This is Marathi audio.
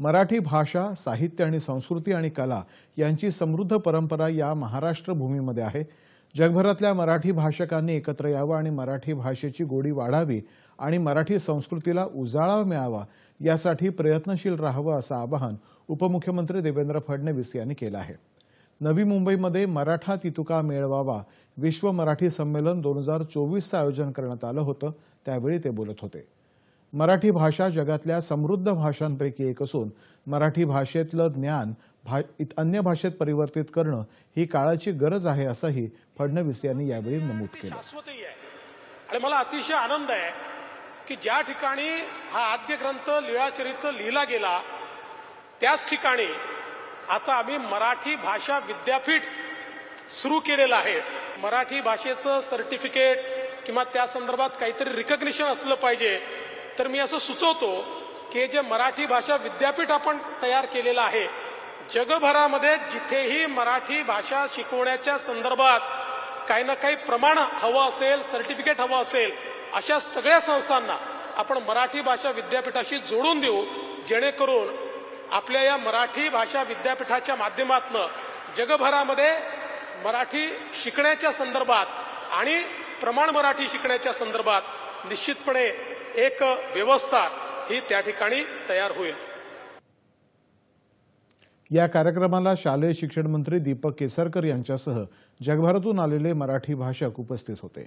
मराठी भाषा साहित्य आणि संस्कृती आणि कला यांची समृद्ध परंपरा या महाराष्ट्र भूमीमध्ये आहे. जगभरातल्या मराठी भाषकांनी एकत्र यावं आणि मराठी भाषेची गोडी वाढावी आणि मराठी संस्कृतीला उजाळा मिळावा यासाठी प्रयत्नशील राहावं असं आवाहन उपमुख्यमंत्री देवेंद्र फडणवीस यांनी केलं आहे. नवी मुंबईमध्ये मराठा तितुका मेळवावा विश्व मराठी संमेलन दोन हजार चोवीसचं आयोजन करण्यात आलं होतं त्यावेळी ते बोलत होते. मराठी भाषा जगातल्या समृद्ध भाषांपैकी एक असून मराठी भाषेतलं ज्ञान भा अन्य भाषेत परिवर्तित करणं ही काळाची गरज आहे असंही फडणवीस यांनी यावेळी नमूद केलं. आणि मला अतिशय आनंद आहे की ज्या ठिकाणी हा आद्य ग्रंथ लीळाचरित्र लिहिला गेला त्याच ठिकाणी आता आम्ही मराठी भाषा विद्यापीठ सुरू केलेलं आहे. मराठी भाषेचं सर्टिफिकेट किंवा त्या संदर्भात काहीतरी रिकग्निशन असलं पाहिजे. तर मी असं सुचवतो की जे मराठी भाषा विद्यापीठ आपण तयार केलेलं आहे जगभरामध्ये जिथेही मराठी भाषा शिकवण्याच्या संदर्भात काही ना काही प्रमाण हवं असेल सर्टिफिकेट हवं असेल अशा सगळ्या संस्थांना आपण मराठी भाषा विद्यापीठाशी जोडून देऊ जेणेकरून आपल्या या मराठी भाषा विद्यापीठाच्या माध्यमातून जगभरामध्ये मराठी शिकण्याच्या संदर्भात आणि प्रमाण मराठी शिकण्याच्या संदर्भात निश्चितपणे एक व्यवस्था ही त्या ठिकाणी तयार होईल. या कार्यक्रमाला शालेय शिक्षण मंत्री दीपक केसरकर यांच्यासह जगभरातून आलेले मराठी भाषक उपस्थित होते.